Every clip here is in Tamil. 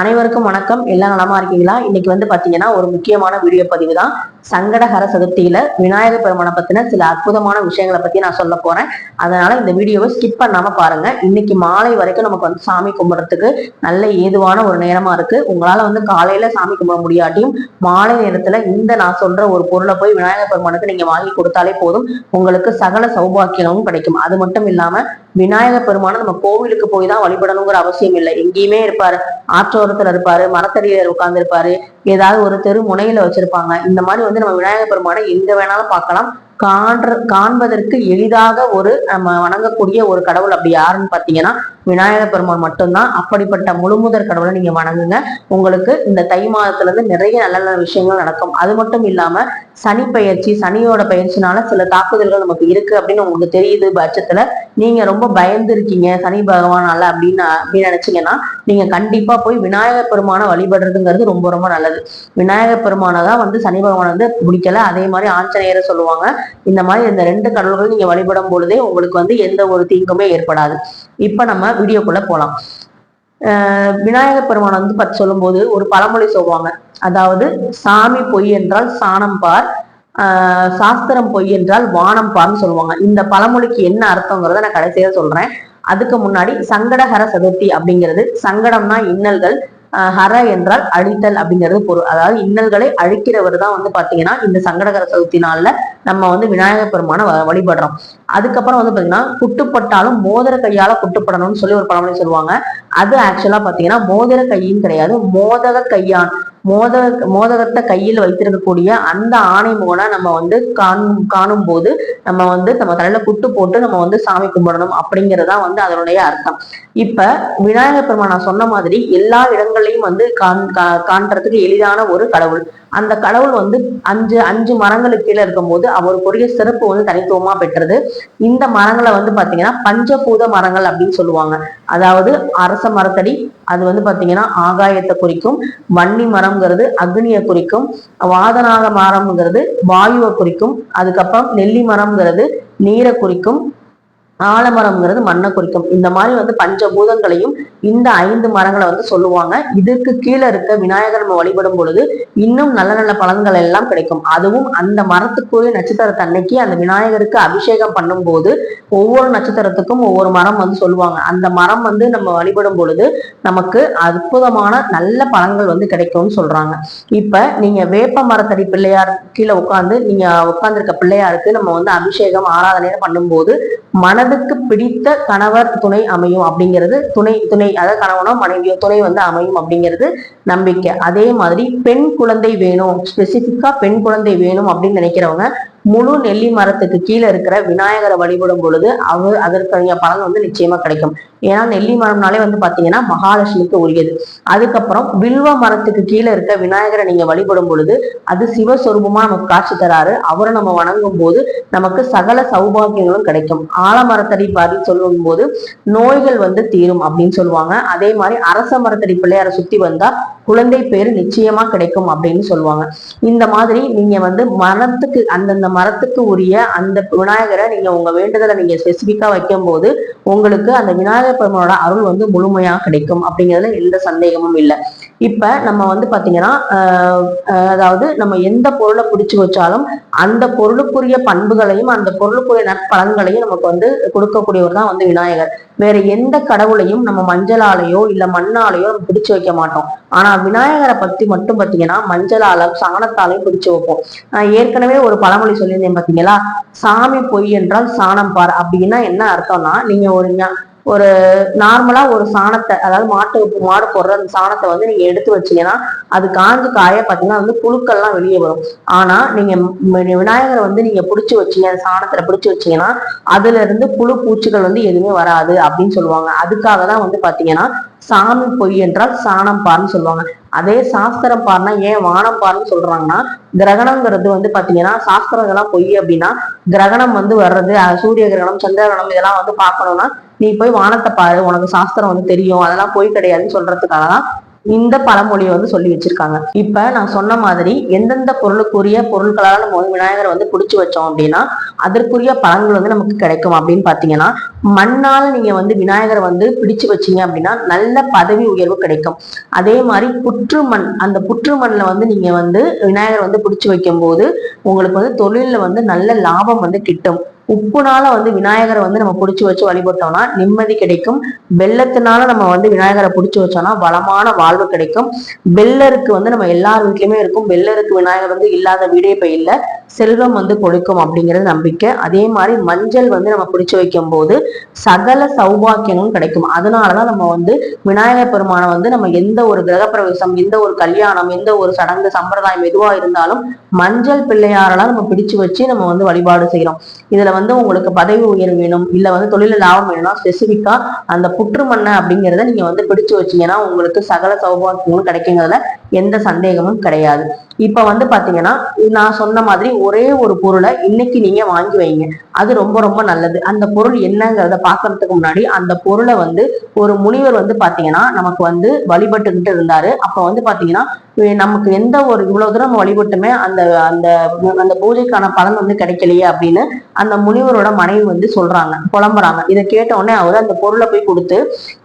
அனைவருக்கும் வணக்கம். எல்லாம் நலமா இருக்கீங்களா? இன்னைக்கு வந்து பாத்தீங்கன்னா ஒரு முக்கியமான வீடியோ பதிவு தான் சங்கடஹர சதுர்த்தியில விநாயகர் பெருமானை பத்தின சில அற்புதமான விஷயங்களை பத்தி நான் சொல்ல போறேன். அதனால இந்த வீடியோவை ஸ்கிப் பண்ணாம பாருங்க. இன்னைக்கு மாலை வரைக்கும் நமக்கு வந்து சாமி கும்பிடுறதுக்கு நல்ல ஏதுவான ஒரு நேரமா இருக்கு. உங்களால வந்து காலையில சாமி கும்பிட முடியாட்டியும் மாலை நேரத்துல இந்த நான் சொல்ற ஒரு பொருளை போய் விநாயகர் பெருமானுக்கு நீங்க வாங்கி கொடுத்தாலே போதும். உங்களுக்கு சகல சௌபாக்கியமும் கிடைக்கும். அது மட்டும் இல்லாம விநாயக பெருமானை நம்ம கோவிலுக்கு போய் தான் வழிபடணுங்கிற அவசியம் இல்லை. எங்கேயுமே இருப்பாரு. ஆற்றோரத்துல இருப்பாரு மரத்தடியில உட்கார்ந்து இருப்பாரு ஏதாவது ஒரு தெரு முனையில வச்சிருப்பாங்க. இந்த மாதிரி வந்து நம்ம விநாயக பெருமானை எங்க வேணாலும் பார்க்கலாம். காண்ற காண்பதற்கு எளிதாக ஒரு நம்ம வணங்கக்கூடிய ஒரு கடவுள் அப்படி யாருன்னு பாத்தீங்கன்னா விநாயகர் பெருமான் மட்டும்தான். அப்படிப்பட்ட முழுமுதற் கடவுளை நீங்க வணங்குங்க. உங்களுக்கு இந்த தை மாதத்துல இருந்து நிறைய நல்ல நல்ல விஷயங்கள் நடக்கும். அது மட்டும் இல்லாம சனி பயிற்சி சனியோட பயிற்சினால சில தாக்குதல்கள் நமக்கு இருக்கு அப்படின்னு உங்களுக்கு தெரியுது பட்சத்துல. நீங்க ரொம்ப பயந்து இருக்கீங்க சனி பகவானால அப்படின்னு அப்படின்னு நினைச்சீங்கன்னா நீங்க கண்டிப்பா போய் விநாயகர் பெருமானை வழிபடுறதுங்கிறது ரொம்ப ரொம்ப நல்லது. விநாயகர் பெருமானை தான் வந்து சனி பகவான் வந்து பிடிக்கல அதே மாதிரி ஆஞ்சநேயரை சொல்லுவாங்க இந்த மாதிரி இந்த ரெண்டு கடவுள்கள் நீங்க வழிபடும் பொழுதே உங்களுக்கு வந்து எந்த ஒரு தீங்குமே ஏற்படாது. இப்ப நம்ம வீடியோக்குள்ள போகலாம் விநாயகர் பெருமான் வந்து பத்தி சொல்லும்போது ஒரு பழமொழி சொல்லுவாங்க. அதாவது சாமி பொய் என்றால் சாணம் பார் ஆஹ் சாஸ்திரம் பொய் என்றால் வானம் பார்னு சொல்லுவாங்க. இந்த பழமொழிக்கு என்ன அர்த்தங்கிறத நான் கடைசியா சொல்றேன். அதுக்கு முன்னாடி சங்கடஹர சதுர்த்தி அப்படிங்கிறது சங்கடம்னா இன்னல்கள் ஹர என்றால் அழித்தல் அப்படிங்கிறது பொருள். அதாவது இன்னல்களை அழிக்கிறவர் தான் வந்து பாத்தீங்கன்னா இந்த சங்கடகர சதுர்த்தி நாள்ல நம்ம வந்து விநாயகர் பெருமான வழிபடுறோம். அதுக்கப்புறம் வந்து பாத்தீங்கன்னா குட்டுப்பட்டாலும் மோதிர கையால குட்டுப்படணும்னு சொல்லி ஒரு பழமொழி சொல்லுவாங்க. அது ஆக்சுவலா பாத்தீங்கன்னா மோதிர கையின் கிடையாது மோதக கையான். மோதக மோதகத்தை கையில் வைத்திருக்கக்கூடிய அந்த ஆணை முகனை நம்ம வந்து காணும் காணும் போது நம்ம வந்து நம்ம தலையில குட்டு போட்டு நம்ம வந்து சாமி கும்பிடணும் அப்படிங்கறதா வந்து அதனுடைய அர்த்தம். இப்ப விநாயகர் பெருமான் நான் சொன்ன மாதிரி எல்லா இடங்களையும் வந்து காண் கா- காண்றதுக்கு எளிதான ஒரு கடவுள். அந்த கடவுள் வந்து அஞ்சு அஞ்சு மரங்களுக்கு கீழே இருக்கும்போது அவருக்குரிய சிறப்பு வந்து தனித்துவமா பெற்றது. இந்த மரங்களை வந்து பாத்தீங்கன்னா பஞ்சபூத மரங்கள் அப்படின்னு சொல்லுவாங்க. அதாவது அரச மரத்தடி அது வந்து பாத்தீங்கன்னா ஆகாயத்தை குறிக்கும் வன்னி மரம்ங்கிறது அக்னியை குறிக்கும் வாதநாக மரம்ங்கிறது வாயுவை குறிக்கும் அதுக்கப்புறம் நெல்லி மரம்ங்கிறது நீரை குறிக்கும் ஆலமரம்ங்கிறது மண்ணை குறிக்கும் இந்த மாதிரி வந்து பஞ்சபூதங்களையும் இந்த ஐந்து மரங்களை வந்து சொல்லுவாங்க. இதுக்கு கீழே இருக்க விநாயகர் நம்ம வழிபடும் பொழுது இன்னும் நல்ல நல்ல பலன்கள் எல்லாம் கிடைக்கும். அதுவும் அந்த மரத்துக்குரிய நட்சத்திரத்தை அன்னைக்கு அந்த விநாயகருக்கு அபிஷேகம் பண்ணும்போது ஒவ்வொரு நட்சத்திரத்துக்கும் ஒவ்வொரு மரம் வந்து சொல்லுவாங்க. அந்த மரம் வந்து நம்ம வழிபடும் பொழுது நமக்கு அற்புதமான நல்ல பலன்கள் வந்து கிடைக்கும்னு சொல்றாங்க. இப்ப நீங்க வேப்ப மரத்தடி பிள்ளையார் கீழே உட்கார்ந்து நீங்க உட்காந்துருக்க பிள்ளையாருக்கு நம்ம வந்து அபிஷேகம் ஆராதனை பண்ணும்போது மனதுக்கு பிடித்த கணவர் துணை அமையும் அப்படிங்கிறது துணை துணை அதாவது கணவனோ மனைவியோ துணை வந்து அமையும் அப்படிங்கிறது நம்பிக்கை. அதே மாதிரி பெண் குழந்தை வேணும் ஸ்பெசிஃபிக்கா பெண் குழந்தை வேணும் அப்படின்னு நினைக்கிறவங்க முழு நெல்லி மரத்துக்கு கீழே இருக்கிற விநாயகரை வழிபடும் பொழுது அவர் அதற்குரிய பலன் வந்து நிச்சயமா கிடைக்கும். ஏன்னா நெல்லி மரம்னாலே வந்து பாத்தீங்கன்னா மகாலட்சுமிக்கு உரியது. அதுக்கப்புறம் வில்வ மரத்துக்கு கீழே இருக்க விநாயகரை நீங்க வழிபடும் பொழுது அது சிவஸ்வரூபமா நமக்கு காட்சி தராரு அவரை நம்ம வணங்கும் போது நமக்கு சகல சௌபாகியங்களும் கிடைக்கும். ஆலமரத்தடி பாதி சொல்லும் போது நோய்கள் வந்து தீரும் அப்படின்னு சொல்லுவாங்க. அதே மாதிரி அரச மரத்தடி பிள்ளையாரை சுத்தி வந்தா குழந்தை பேரு நிச்சயமா கிடைக்கும் அப்படின்னு சொல்லுவாங்க. இந்த மாதிரி நீங்க வந்து மரத்துக்கு அந்தந்த மரத்துக்கு உரிய அந்த விநாயகரை நீங்க உங்க வேண்டுதலை நீங்க ஸ்பெசிபிக்கா வைக்கும் போது உங்களுக்கு அந்த விநாயகர் பெருமானோட அருள் வந்து முழுமையா கிடைக்கும் அப்படிங்கிறதுல எந்த சந்தேகமும் இல்லை. இப்ப நம்ம வந்து பாத்தீங்கன்னா அதாவது நம்ம எந்த பொருளை பிடிச்சு வச்சாலும் அந்த பொருளுக்குரிய பண்புகளையும் அந்த பொருளுக்குரிய நற்பலன்களையும் நமக்கு வந்து கொடுக்கக்கூடியவர் தான் வந்து விநாயகர். வேற எந்த கடவுளையும் நம்ம மஞ்சளாலேயோ இல்ல மண்ணாலேயோ நம்ம பிடிச்சு வைக்க மாட்டோம். ஆனா விநாயகரை பத்தி மட்டும் பாத்தீங்கன்னா மஞ்சளால சாணத்தாலையும் பிடிச்சு வைப்போம். நான் ஏற்கனவே ஒரு பழமொழி சொல்லியிருந்தேன் பாத்தீங்களா? சாமி பொய் என்றால் சாணம் பார். அப்படின்னா என்ன அர்த்தம்னா நீங்க ஒரு ஞா- ஒரு நார்மலா ஒரு சாணத்தை அதாவது மாட்டு மாடு போடுற அந்த சாணத்தை வந்து நீங்க எடுத்து வச்சீங்கன்னா அது காஞ்சு காய பாத்தீங்கன்னா வந்து புழுக்கள்லாம் வெளியே வரும். ஆனா நீங்க விநாயகரை வந்து நீங்க பிடிச்சு வச்சீங்க அந்த சாணத்துல பிடிச்சு வச்சீங்கன்னா அதுல இருந்து புழு பூச்சிகள் வந்து எதுவுமே வராது அப்படின்னு சொல்லுவாங்க. அதுக்காக தான் வந்து பாத்தீங்கன்னா சாமி பொய் என்றால் சாணம் பார்னு சொல்லுவாங்க. அதே சாஸ்திரம் பார்னா ஏன் வானம் பார்னு சொல்றாங்கன்னா கிரகணங்கிறது வந்து பாத்தீங்கன்னா இதெல்லாம் பொய் அப்படின்னா கிரகணம் வந்து வர்றது சூரிய கிரகணம் சந்திர கிரகணம் இதெல்லாம் வந்து பார்க்கணும்னா நீ போய் வானத்தை பாரு உனக்கு சாஸ்திரம் வந்து தெரியும் அதெல்லாம் போய் கிடையாதுன்னு சொல்றதுக்காக தான் இந்த பழமொழியை வந்து சொல்லி வச்சிருக்காங்க. இப்ப நான் சொன்ன மாதிரி எந்தெந்த பொருளுக்குரிய பொருட்களால நம்ம வந்து விநாயகரை வந்து பிடிச்சி வச்சோம் அப்படின்னா அதற்குரிய பலன்கள் வந்து நமக்கு கிடைக்கும் அப்படின்னு பாத்தீங்கன்னா மண்ணால நீங்க வந்து விநாயகரை வந்து பிடிச்சு வச்சீங்க அப்படின்னா நல்ல பதவி உயர்வு கிடைக்கும். அதே மாதிரி புற்று மண் அந்த புற்று மண்ணில் வந்து நீங்க வந்து விநாயகரை வந்து பிடிச்சு வைக்கும் போது உங்களுக்கு வந்து தொழில்ல வந்து நல்ல லாபம் வந்து கிட்டும். உப்புனால வந்து விநாயகரை வந்து நம்ம பிடிச்சி வச்சு வழிபட்டோம்னா நிம்மதி கிடைக்கும். வெள்ளத்தினால நம்ம வந்து விநாயகரை பிடிச்சி வச்சோம்னா வளமான வாழ்வு கிடைக்கும். வெள்ளருக்கு வந்து நம்ம எல்லார் வீட்லயுமே இருக்கும். வெள்ளருக்கு விநாயகர் வந்து இல்லாத வீடே இப்ப இல்லை. செல்வம் வந்து கொடுக்கும் அப்படிங்கிறது நம்பிக்கை. அதே மாதிரி மஞ்சள் வந்து நம்ம பிடிச்சி வைக்கும் போது சகல சௌபாக்கியமும் கிடைக்கும். அதனாலதான் நம்ம வந்து விநாயகர் பெருமானை வந்து நம்ம எந்த ஒரு கிரகப்பிரவேசம் எந்த ஒரு கல்யாணம் எந்த ஒரு சடங்கு சம்பிரதாயம் எதுவா இருந்தாலும் மஞ்சள் பிள்ளையாரெல்லாம் நம்ம பிடிச்சு வச்சு நம்ம வந்து வழிபாடு செய்யறோம். இதுல வந்து உங்களுக்கு பதவி உயர்வு வேணும் இல்ல வந்து தொழில லாபம் வேணும்னா ஸ்பெசிபிக்கா அந்த புற்று மண்ணை அப்படிங்கிறத நீங்க வந்து பிடிச்சு வச்சீங்கன்னா உங்களுக்கு சகல சௌபாக்கியங்களும் கிடைக்குங்கிறதுல எந்த சந்தேகமும் கிடையாது. இப்ப வந்து பாத்தீங்கன்னா நான் சொன்ன மாதிரி ஒரே ஒரு பொருளை இன்னைக்கு நீங்க வாங்கி வைங்க. அது ரொம்ப ரொம்ப நல்லது. அந்த பொருள் என்னங்கிறத பாக்குறதுக்கு முன்னாடி அந்த பொருளை வந்து ஒரு முனிவர் வந்து பாத்தீங்கன்னா நமக்கு வந்து வழிபட்டுக்கிட்டு இருந்தாரு. அப்ப வந்து பாத்தீங்கன்னா நமக்கு எந்த ஒரு இவ்வளவு தூரம் நம்ம வழிபட்டுமே அந்த அந்த அந்த பூஜைக்கான பலன் வந்து கிடைக்கலையே அப்படின்னு அந்த முனிவரோட மனைவி வந்து சொல்றாங்க புலம்புறாங்க. இதை கேட்ட உடனே அவர் அந்த பொருளை போய் கொடுத்து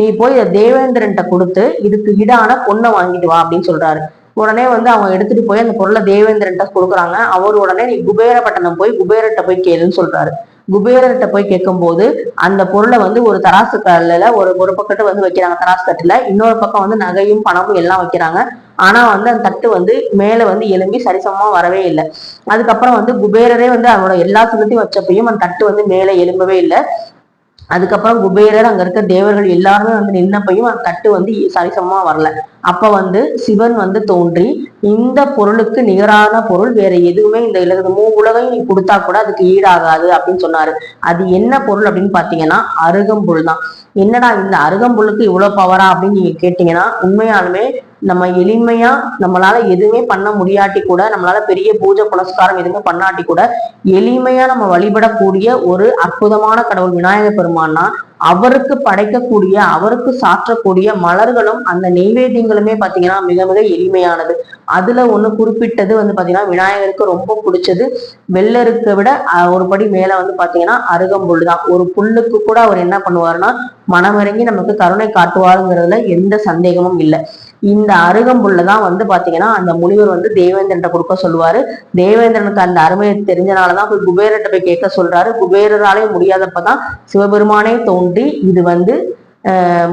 நீ போய் தேவேந்திரன்ட்ட கொடுத்து இதுக்கு ஈடான பொண்ணை வாங்கிட்டு வா அப்படின்னு சொல்றாரு. உடனே வந்து அவங்க எடுத்துட்டு போய் அந்த பொருளை தேவேந்திரன்ட்ட கொடுக்குறாங்க. அவர் உடனே நீ குபேரப்பட்டணம் போய் குபேரட்ட போய் கேளுன்னு சொல்றாரு. குபேரர்கிட்ட போய் கேட்கும்போது அந்த பொருளை வந்து ஒரு தராசு கல்லில் ஒரு ஒரு பக்கத்து வந்து வைக்கிறாங்க. தராசு தட்டுல. இன்னொரு பக்கம் வந்து நகையும் பணமும் எல்லாம் வைக்கிறாங்க. ஆனா வந்து அந்த தட்டு வந்து மேல வந்து எலும்பி சரிசமமா வரவே இல்லை. அதுக்கப்புறம் வந்து குபேரரே வந்து அவனோட எல்லா சுகத்தையும் வச்சப்பையும் அந்த தட்டு வந்து மேல எலும்பவே இல்லை. அதுக்கப்புறம் குபேரர் அங்க இருக்க தேவர்கள் எல்லாருமே வந்து நின்னப்பையும் அந்த தட்டு வந்து சரிசமமா வரல. அப்ப வந்து சிவன் வந்து தோன்றி இந்த பொருளுக்கு நிகரான பொருள் வேற எதுவுமே இந்த இலகு மூ உலகையும் நீ கொடுத்தா கூட அதுக்கு ஈடாகாது அப்படின்னு சொன்னாரு. அது என்ன பொருள் அப்படின்னு பாத்தீங்கன்னா அருகம்புல் தான். என்னடா இந்த அருகம்புல்லுக்கு இவ்வளவு பவரா அப்படின்னு நீங்க கேட்டீங்கன்னா உண்மையாலுமே நம்ம எளிமையா நம்மளால எதுவுமே பண்ண முடியாட்டி கூட நம்மளால பெரிய பூஜை புனஸ்காரம் எதுவுமே பண்ணாட்டி கூட எளிமையா நம்ம வழிபடக்கூடிய ஒரு அற்புதமான கடவுள் விநாயகர் பெருமான்னா அவருக்கு படைக்கக்கூடிய அவருக்கு சாற்றக்கூடிய மலர்களும் அந்த நெய்வேத்தியங்களுமே பாத்தீங்கன்னா மிக மிக எளிமையானது. அதுல ஒண்ணு குறிப்பிட்டது வந்து பாத்தீங்கன்னா விநாயகருக்கு ரொம்ப பிடிச்சது. வெள்ளருக்க விட ஒரு படி மேல வந்து பாத்தீங்கன்னா அருகம்புல் தான். ஒரு புல்லுக்கு கூட அவர் என்ன பண்ணுவாருன்னா மனமிறங்கி நமக்கு கருணை காட்டுவாருங்கிறதுல எந்த சந்தேகமும் இல்லை. இந்த அருகம்புல்ல தான் வந்து பாத்தீங்கன்னா அந்த முனிவர் வந்து தேவேந்திரன் கொடுக்க சொல்லுவாரு. தேவேந்திரனுக்கு அந்த அருமையை தெரிஞ்சனாலதான் போய் குபேரர்கிட்ட போய் கேட்க சொல்றாரு. குபேரராலே முடியாதப்பதான் சிவபெருமானே தோன்றி இது வந்து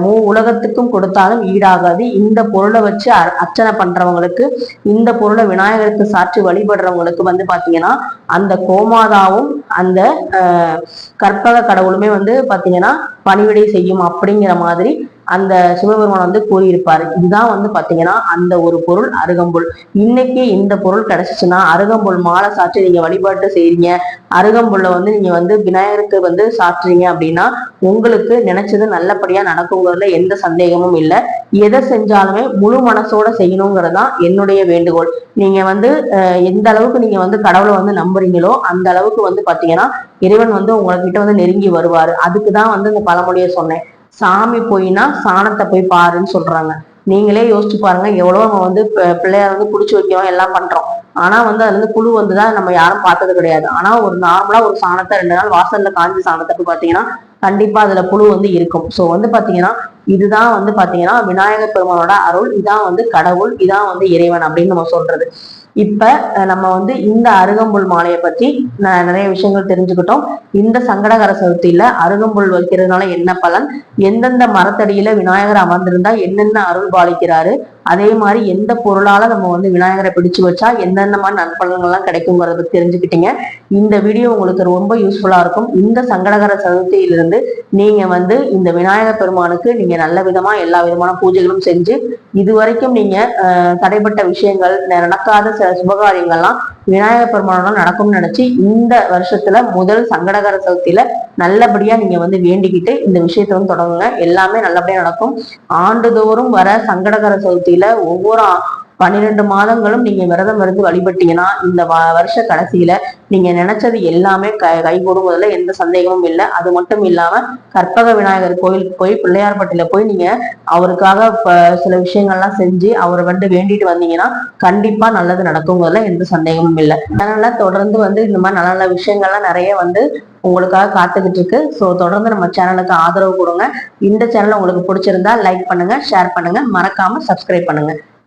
மூ உலகத்துக்கும் கொடுத்தாலும் ஈடாகாது. இந்த பொருளை வச்சு அர்ச்சனை பண்றவங்களுக்கு இந்த பொருளை விநாயகருக்கு சாற்றி வழிபடுறவங்களுக்கு வந்து பாத்தீங்கன்னா அந்த கோமாதாவும் அந்த கற்பக கடவுளுமே வந்து பார்த்தீங்கன்னா பணிவிடை செய்யும் அப்படிங்கிற மாதிரி அந்த சிவபெருமான் வந்து கூறியிருப்பாரு. இதுதான் வந்து பாத்தீங்கன்னா அந்த ஒரு பொருள் அருகம்புல். இன்னைக்கு இந்த பொருள் கிடைச்சிச்சுன்னா அருகம்புல் மாலை சாற்றி நீங்க வழிபாட்டு செய்றீங்க. அருகம்புல்ல வந்து நீங்க வந்து விநாயகருக்கு வந்து சாற்றுறீங்க அப்படின்னா உங்களுக்கு நினைச்சது நல்லபடியா நடக்குங்கிறதுல எந்த சந்தேகமும் இல்லை. எதை செஞ்சாலுமே முழு மனசோட செய்யணுங்கிறது தான் என்னுடைய வேண்டுகோள். நீங்க வந்து எந்த அளவுக்கு நீங்க வந்து கடவுளை வந்து நம்புறீங்களோ அந்த அளவுக்கு வந்து பாத்தீங்கன்னா இறைவன் வந்து உங்ககிட்ட வந்து நெருங்கி வருவாரு. அதுக்கு தான் வந்து இந்த பழமொழியை சொன்னேன். சாமி போயினா சாணத்தை போய் பாருன்னு சொல்றாங்க. நீங்களே யோசிச்சு பாருங்க எவ்வளவு நம்ம வந்து பிள்ளையார் வந்து குடிச்சு வைக்கிறோம் எல்லாம் பண்றோம். ஆனா வந்து அதுல இருந்து புழு வந்துதான் நம்ம யாரும் பார்த்தது கிடையாது. ஆனா ஒரு நார்மலா ஒரு சாணத்தை ரெண்டு நாள் வாசல்ல காஞ்சி சாணத்தை பாத்தீங்கன்னா கண்டிப்பா அதுல புழு வந்து இருக்கும். சோ வந்து பாத்தீங்கன்னா இதுதான் வந்து பாத்தீங்கன்னா விநாயகர் பெருமானோட அருள். இதான் வந்து கடவுள் இதான் வந்து இறைவன் அப்படின்னு நம்ம சொல்றது. இப்ப நம்ம வந்து இந்த அருகம்புல் மாலையை பத்தி நிறைய விஷயங்கள் தெரிஞ்சுக்கிட்டோம். இந்த சங்கடகர சதுர்த்தியில அருகம்புல் வைக்கிறதுனால என்ன பலன்? எந்தெந்த மரத்தடியில விநாயகர் அமர்ந்திருந்தா என்னென்ன அருள் பாலிக்கிறாரு? அதே மாதிரி எந்த பொருளால நம்ம வந்து விநாயகரை பிடிச்சு வச்சா எந்தெந்த மாதிரி நற்பலன்கள்லாம் கிடைக்குங்கிறத பத்தி தெரிஞ்சுக்கிட்டீங்க. இந்த வீடியோ உங்களுக்கு ரொம்ப யூஸ்ஃபுல்லா இருக்கும். இந்த சங்கடகர சதுர்த்தியிலிருந்து நீங்க வந்து இந்த விநாயகர் பெருமானுக்கு நீங்க நல்ல விதமா எல்லா விதமான பூஜைகளும் செஞ்சு இது வரைக்கும் நீங்க தடைப்பட்ட விஷயங்கள் நடக்காத சில சுபகாரியங்கள்லாம் விநாயகர் பெருமானோட நடக்கும்னு நினைச்சு இந்த வருஷத்துல முதல் சங்கடகர சதுர்த்தியில நல்லபடியா நீங்க வந்து வேண்டிக்கிட்டு இந்த விஷயத்த வந்து தொடங்குங்க. எல்லாமே நல்லபடியா நடக்கும். ஆண்டுதோறும் வர சங்கடகர சதுர்த்தியில ஒவ்வொரு பன்னிரெண்டு மாதங்களும் நீங்க விரதம் இருந்து வழிபட்டீங்கன்னா இந்த வ- வருஷ கடைசியில நீங்க நினைச்சது எல்லாமே க கைகூடுவதில் எந்த சந்தேகமும் இல்லை. அது மட்டும் இல்லாம கற்பக விநாயகர் கோயிலுக்கு போய் பிள்ளையார்பட்டியில போய் நீங்க அவருக்காக சில விஷயங்கள்லாம் செஞ்சு அவரை வந்து வேண்டிட்டு வந்தீங்கன்னா கண்டிப்பா நல்லது நடக்குங்கிறதுல எந்த சந்தேகமும் இல்லை. அதனால தொடர்ந்து வந்து இந்த மாதிரி நல்ல நல்ல விஷயங்கள்லாம் நிறைய வந்து உங்களுக்காக காத்துக்கிட்டு இருக்கு ஸோ தொடர்ந்து நம்ம சேனலுக்கு ஆதரவு கொடுங்க. இந்த சேனல் உங்களுக்கு பிடிச்சிருந்தா லைக் பண்ணுங்க ஷேர் பண்ணுங்க. மறக்காம சப்ஸ்கிரைப் பண்ணுங்க.